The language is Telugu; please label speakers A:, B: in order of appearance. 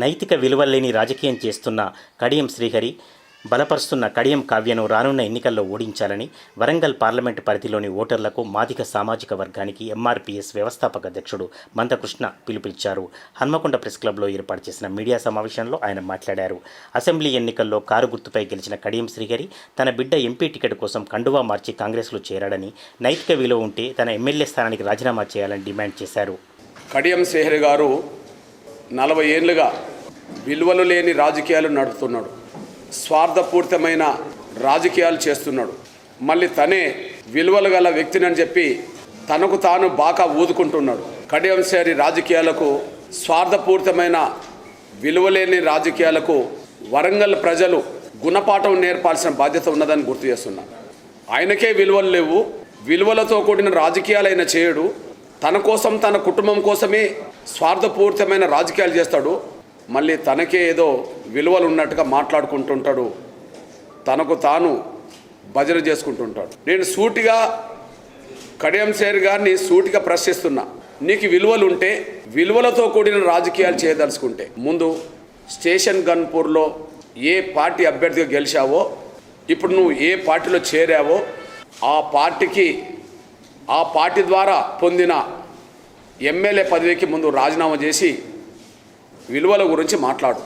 A: నైతిక విలువలేని రాజకీయం చేస్తున్న కడియం శ్రీహరి బలపరుస్తున్న కడియం కావ్యను రానున్న ఎన్నికల్లో ఓడించాలని వరంగల్ పార్లమెంటు పరిధిలోని ఓటర్లకు మాదిక సామాజిక వర్గానికి ఎంఆర్పీఎస్ వ్యవస్థాపక అధ్యక్షుడు మందకృష్ణ పిలుపునిచ్చారు. హన్మకొండ ప్రెస్ క్లబ్లో ఏర్పాటు చేసిన మీడియా సమావేశంలో ఆయన మాట్లాడారు. అసెంబ్లీ ఎన్నికల్లో కారు గుర్తుపై గెలిచిన కడియం శ్రీహరి తన బిడ్డ ఎంపీ టికెట్ కోసం కండువా మార్చి కాంగ్రెస్లో చేరాడని నైతిక విలువ ఉంటే తన ఎమ్మెల్యే స్థానానికి రాజీనామా చేయాలని డిమాండ్ చేశారు.
B: కడియం శ్రీహరి గారు నలభై ఏళ్ళుగా విలువలు లేని రాజకీయాలు నడుపుతున్నాడు. స్వార్థపూరితమైన రాజకీయాలు చేస్తున్నాడు. మళ్ళీ తనే విలువలు గల వ్యక్తిని అని చెప్పి తనకు తాను బాగా ఊదుకుంటున్నాడు. కడియంశారి రాజకీయాలకు స్వార్థపూరితమైన విలువలేని రాజకీయాలకు వరంగల్ ప్రజలు గుణపాఠం నేర్పాల్సిన బాధ్యత ఉన్నదని గుర్తు చేస్తున్నా. ఆయనకే విలువలు లేవు. విలువలతో కూడిన రాజకీయాలైన చేయడు. తన కోసం తన కుటుంబం కోసమే స్వార్థపూరితమైన రాజకీయాలు చేస్తాడు. మళ్ళీ తనకే ఏదో విలువలు ఉన్నట్టుగా మాట్లాడుకుంటుంటాడు. తనకు తాను భజన చేసుకుంటుంటాడు. నేను సూటిగా కడియం సేర్ గారిని సూటిగా ప్రశ్నిస్తున్నా. నీకు విలువలు ఉంటే విలువలతో కూడిన రాజకీయాలు చేయదలుచుకుంటే ముందు స్టేషన్ గన్పూర్లో ఏ పార్టీ అభ్యర్థిగా గెలిచావో ఇప్పుడు నువ్వు ఏ పార్టీలో చేరావో ఆ పార్టీకి ఆ పార్టీ ద్వారా పొందిన ఎమ్మెల్యే పదవికి ముందు రాజీనామా చేసి విలువల గురించి మాట్లాడు.